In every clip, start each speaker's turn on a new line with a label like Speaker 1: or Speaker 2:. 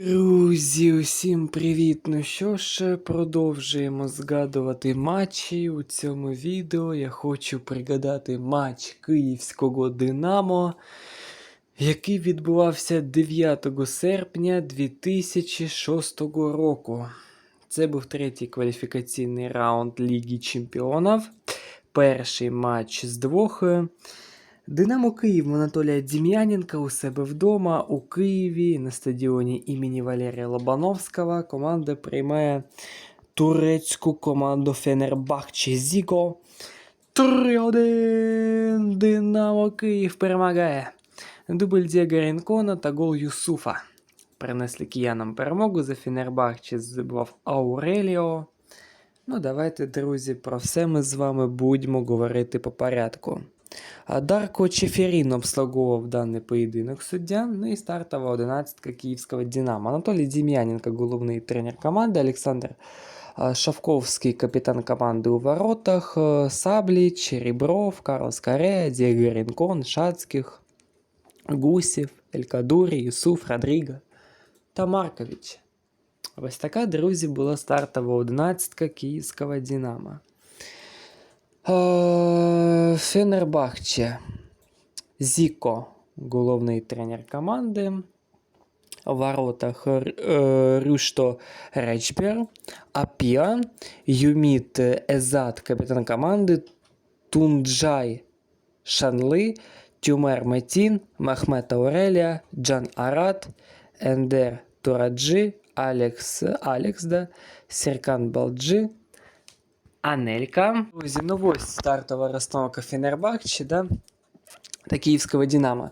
Speaker 1: Друзі, усім привіт! Ну що ж, продовжуємо згадувати матчі. У цьому відео я хочу пригадати матч Київського Динамо, який відбувався 9 серпня 2006 року. Це був третій кваліфікаційний раунд Ліги Чемпіонів. Перший матч з двох. Динамо Київ Анатолія Дім'яненка у себе вдома у Києві на стадіоні імені Валерія Лобановського. Команда приймає турецьку команду Фенербахче Зіго. 3-1 Динамо Київ перемагає. Дубль Дієго Рінкона та гол Юсуфа. Принесли киянам перемогу за Фенербахче забивав Ауреліо. Ну, давайте, друзі, про все ми з вами будемо говорити по порядку. А Дарко Чеферін обслуговував даний поєдинок суддя. Ну і стартова одинадцятка київського Динамо. Анатолій Дім'яненко, головний тренер команди, Олександр а, Шавковський, капітан команди у воротах, е, Сабліч, Рібров, Карлос Каре, Дієго Рінкон, Шацьких, Гусів, Елькадурі, Юсуф, Родріго та Маркович. Ось така, друзі, була стартова одинадцятка київського Динамо. Е, Фенербахче. Зіко, головний тренер команди. В воротах е, Рюшто Речпер, Апіа, Юміт Езат, капітан команди, Тунджай Шанли, Тюмер Метін, Махмет Аурелія, Джан Арат, Ендер Тураджи, Алекс, Алекс да, Серкан Балджи, Анелька. Друзі, ну ось стартова розстановка Фенербахче, да? та Київського Динамо.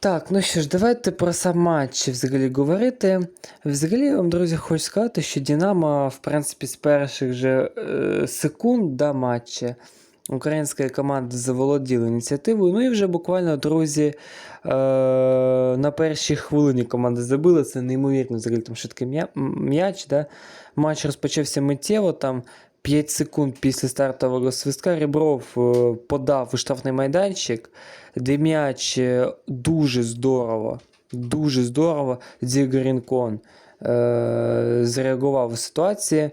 Speaker 1: Так, ну що ж, давайте про сам матч взагалі говорити. Взагалі, вам, друзі, хочу сказати, що Динамо, в принципі, з перших же е, секунд да, матча українська команда заволоділа ініціативою. Ну і вже буквально, друзі, е, на першій хвилині команда забила. Це неймовірно взагалі там швидкий м'я- м'яч. Да? Матч розпочався миттєво. Там 5 секунд після стартового свистка Ребров е, подав у штрафний майданчик, де м'яч е, дуже здорово, дуже здорово Діго Рінкон е, зреагував у ситуації.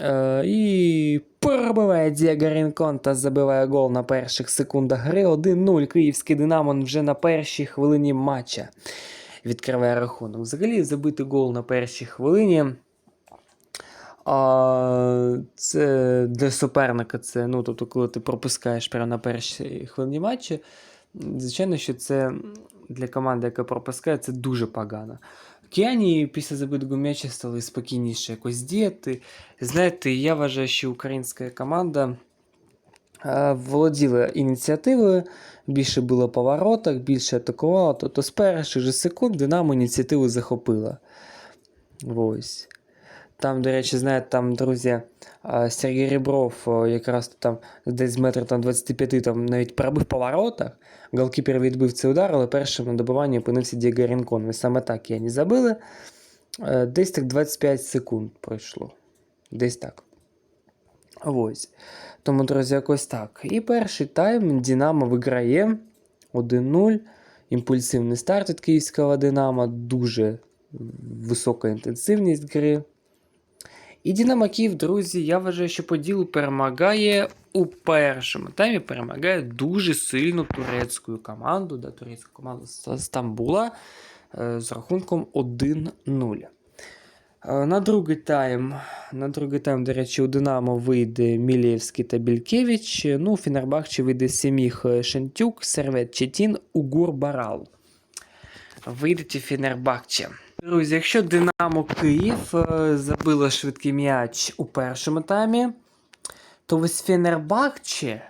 Speaker 1: Е, і пробиває Діего Рінкон та забиває гол на перших секундах гри. 1-0. Київський Динамо вже на першій хвилині матча відкриває рахунок. Взагалі забити гол на першій хвилині. А, це для суперника це, ну, тобто, коли ти пропускаєш прямо на першій хвилині матчі, звичайно, що це для команди, яка пропускає, це дуже погано. Кияні після забитого м'яча стали спокійніше якось діяти. Знаєте, я вважаю, що українська команда е, володіла ініціативою, більше було по воротах, більше атакувала, тобто з перших же секунд Динамо ініціативу захопила. Ось. Там, до речі, знаєте, там, друзі, Сергій Ребров якраз там десь з метра там, 25 там, навіть пробив по воротах. Голкіпер відбив цей удар, але першим на добиванні опинився Дієго Рінкон. І саме так я не забили. Е, Десь так 25 секунд пройшло. Десь так. Ось. Тому, друзі, якось так. І перший тайм Динамо виграє 1-0. Імпульсивний старт від київського Динамо, дуже висока інтенсивність гри. І Динамо Київ, друзі, я вважаю, що по ділу перемагає у першому таймі, перемагає дуже сильну турецьку команду, да, турецьку команду з Стамбула е, з рахунком 1-0. Е, На другий тайм, на другий тайм, до речі, у Динамо вийде Мілєвський та Бількевич. Ну, у Фенербахче вийде Семіх Шентюк, Сервет Четін, Угур Барал. Вийдуть у Фенербахче. Друзі, якщо Динамо Київ е, забило швидкий м'яч у першому таймі, то ось Фенербахче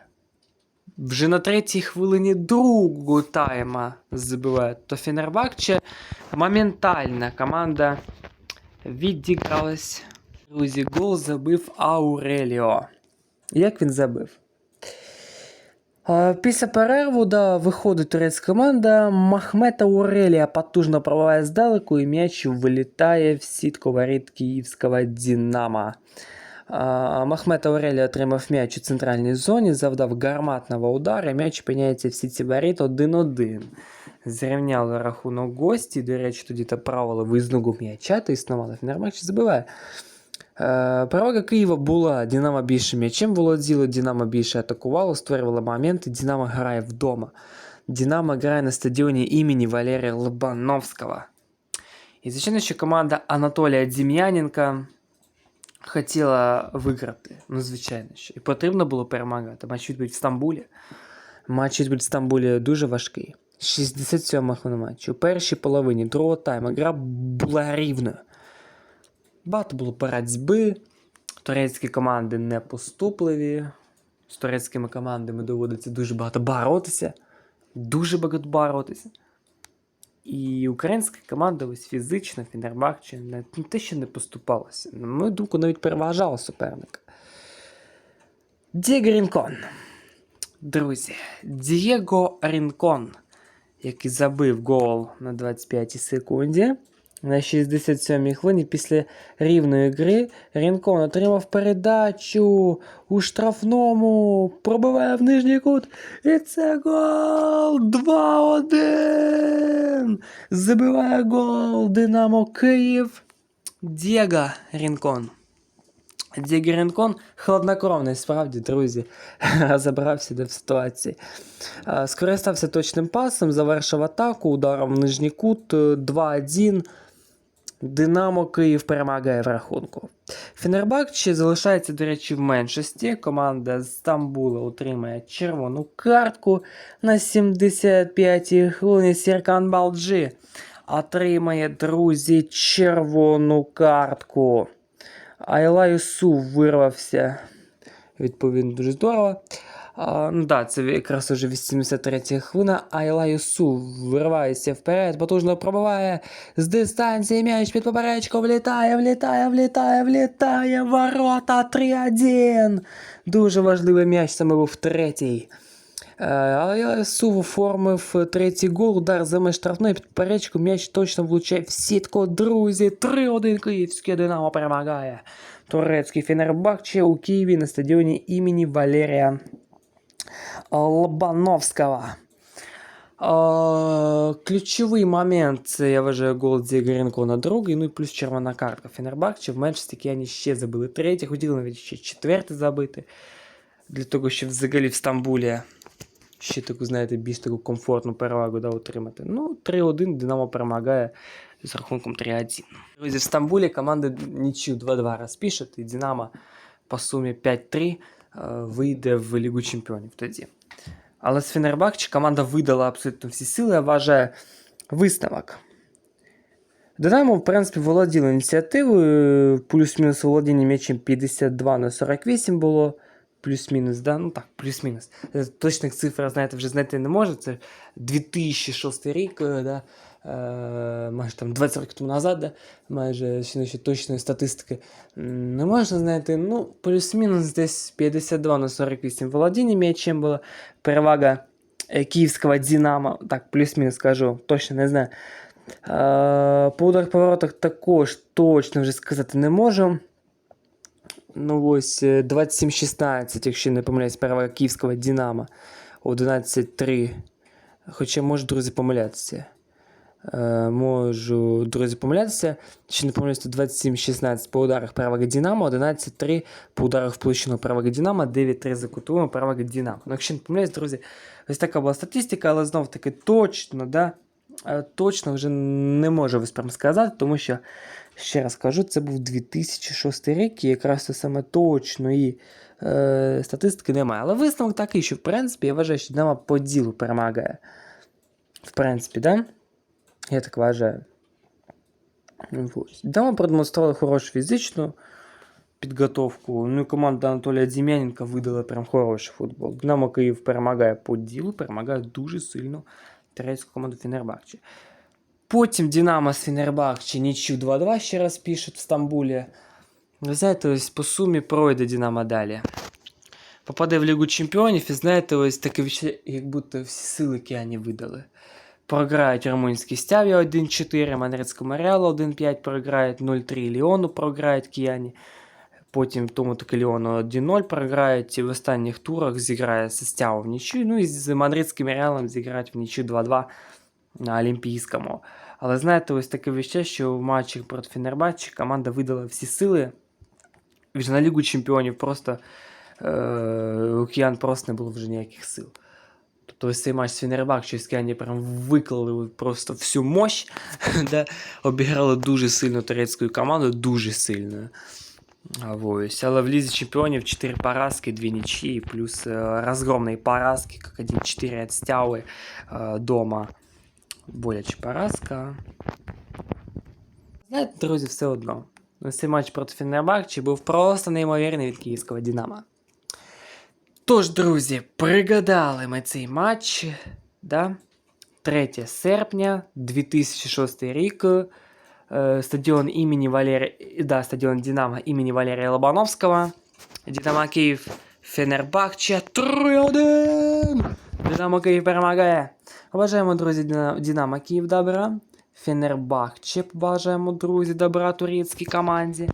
Speaker 1: вже на третій хвилині другого тайма забиває. То Фенербахче моментально команда відігралась. Друзі, гол забив Ауреліо. Як він забив? Е, Після перерву да, виходить турецька команда. Махмета Урелія потужно пробиває здалеку, і м'яч вилітає в сітку воріт київського Динамо. А, Махмет отримав м'яч у центральній зоні, завдав гарматного удару, м'яч опиняється в сіті воріт 1-1. зрівняли рахунок гості. До речі, тоді та правило виїзного м'яча та існувало. Фенербахче забиває. Е, Перевага Києва була. Динамо більше м'ячем володіло, Динамо більше атакувало, створювало моменти. Динамо грає вдома. Динамо грає на стадіоні імені Валерія Лобановського. І звичайно, що команда Анатолія Дім'яненка хотіла виграти. Ну, звичайно, що. І потрібно було перемагати. Матч відбудь в Стамбулі. Матч відбудь в Стамбулі дуже важкий. 67 хвилина матчу. У першій половині другого тайму гра була рівною. Багато було боротьби. Турецькі команди не поступливі. З турецькими командами доводиться дуже багато боротися. Дуже багато боротися. І українська команда ось фізично, Фінербахче, не, не те, що не поступалася. На мою думку, навіть переважала суперника. Дієго Рінкон. Друзі, Дієго Рінкон, який забив гол на 25 секунді. На 67-й хвилині після рівної гри Рінкон отримав передачу у штрафному, пробиває в нижній кут. І це гол 2-1. Забиває гол Динамо Київ. Дієго Рінкон. Дієго Рінкон хладнокровний, справді, друзі, розібрався до ситуації. Е, Скористався точним пасом, завершив атаку ударом в нижній кут е, 2-1. Динамо Київ перемагає в рахунку. Фенербахче залишається, до речі, в меншості. Команда з Стамбула отримає червону картку на 75-й хвилині. Сіркан Балджі отримає, друзі, червону картку. Айла Юсу вирвався. Відповідно, дуже здорово. Ну да, це якраз уже 83 хвилина. Айла Юсу виривається вперед, потужно пробиває з дистанції м'яч під поперечку, влітає, влітає, влітає, влітає. Ворота 3-1. Дуже важливий м'яч саме був третій. Е, Айла Юсу оформив третій гол, удар за меж штрафної під поперечку, м'яч точно влучає в сітку. Друзі, 3-1 київське Динамо перемагає. Турецький Фенербахче у Києві на стадіоні імені Валерія Лобановського. А, ключовий момент це я вважаю гол Дзігаренко на другий, ну і плюс червона картка. Фенербахче в Манчестер Кіані ще забили третій, хотіли навіть ще четвертий забити. Для того, щоб взагалі в Стамбулі ще таку, знаєте, більш таку комфортну перевагу да, отримати. Ну, 3-1 Динамо перемагає з рахунком 3-1. Друзі, в Стамбулі команда нічию 2-2 розпишуть, і Динамо по сумі 5-3 е, Вийде в Лігу Чемпіонів тоді. Але з Фенербахче команда видала абсолютно всі сили, я вважаю висновок. Динамо, в принципі, володіло ініціативою, плюс-мінус володіння м'ячем 52 на 48 було. Плюс-мінус, да? Ну так, плюс-мінус. Е, Точних цифр, знаєте, вже знайти не можу. Це 2006 рік, е, да? е, майже там 20 років тому назад, да? майже ще, ще точної статистики м, не можна знайти. Ну, плюс-мінус десь 52 на 48 володіння м'ячем було. Перевага е, київського Динамо, так, плюс-мінус скажу, точно не знаю. Е, по ударах поворотах також точно вже сказати не можу. Ну ось е, 27-16, якщо не помиляюсь, перевага київського Динамо. 11-3. Хоча можу, друзі, помилятися. Е, можу, друзі, помилятися. Якщо не помиляюсь, то 27-16 по ударах перевага Динамо, 11-3 по ударах в площину перевага Динамо, 9-3 за кутовими перевага Динамо. Ну, якщо не помиляюсь, друзі, ось така була статистика, але знов таки точно, да, е, точно вже не можу ось прям сказати, тому що, ще раз кажу, це був 2006 рік, і якраз це саме точної е, статистики немає. Але висновок такий, що в принципі я вважаю, що Динамо по ділу перемагає. В принципі, да? Я так вважаю. Динамо продемонстрували хорошу фізичну підготовку. Ну і команда Анатолія Дім'яненка видала прям хороший футбол. Динамо Київ перемагає по ділу, перемагає дуже сильно турецьку команду Фенербахче. Потім Динамо з Фенербахче нічю 2-2 ще раз пишуть в Стамбулі. Ви знаєте, ось по сумі пройде Динамо далі. Попаде в Лігу Чемпіонів і знаєте, ось таке відчуття, як будто всі сили кияні видали. Програють румунський Стяві 1-4, Манрецькому Реалу 1-5 програють, 0-3 Ліону програють кияні. Потім тому таки Ліону 1-0 програють і в останніх турах зіграє з Стявом в нічю. Ну і з Мандридським Реалом зіграють в нічю 2-2. на Олімпійському. Але знаєте, ось таке вище, що в матчах проти Фенербачі команда видала всі сили. Вже на Лігу Чемпіонів просто е, у киян просто не було вже ніяких сил. Тобто ось цей матч з Фенербахче з Кияні прям виклали от просто всю мощь, да, обіграли дуже сильну турецьку команду, дуже сильно. А, Ось. Але в Лізі Чемпіонів 4 поразки, 2 ничьи, плюс э, разгромные поразки, как 1-4 от Стяły э, дома. Боляче поразка. Знаєте, друзі, все одно. Ось Цей матч проти Фенербахче був просто неймовірний від київського Динамо. Тож, друзі, пригадали ми цей матч. Да? 3 серпня 2006 рік. Е, Стадіон імені Валерія, да, стадіон Динамо імені Валерія Лобановського. Динамо Київ Фенербахче 3-1. Динамо Київ перемагає. Бажаємо, друзі, Динамо Київ добра. Фенербахче бажаємо, друзі, добра турецькій команді.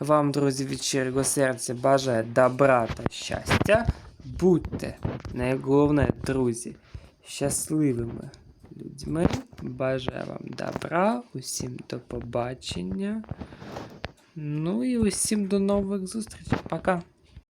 Speaker 1: Вам, друзі, від щирого серця бажаю добра та щастя. Будьте, найголовне, друзі, щасливими людьми. Бажаю вам добра, усім до побачення. Ну і усім до нових зустрічей. Пока.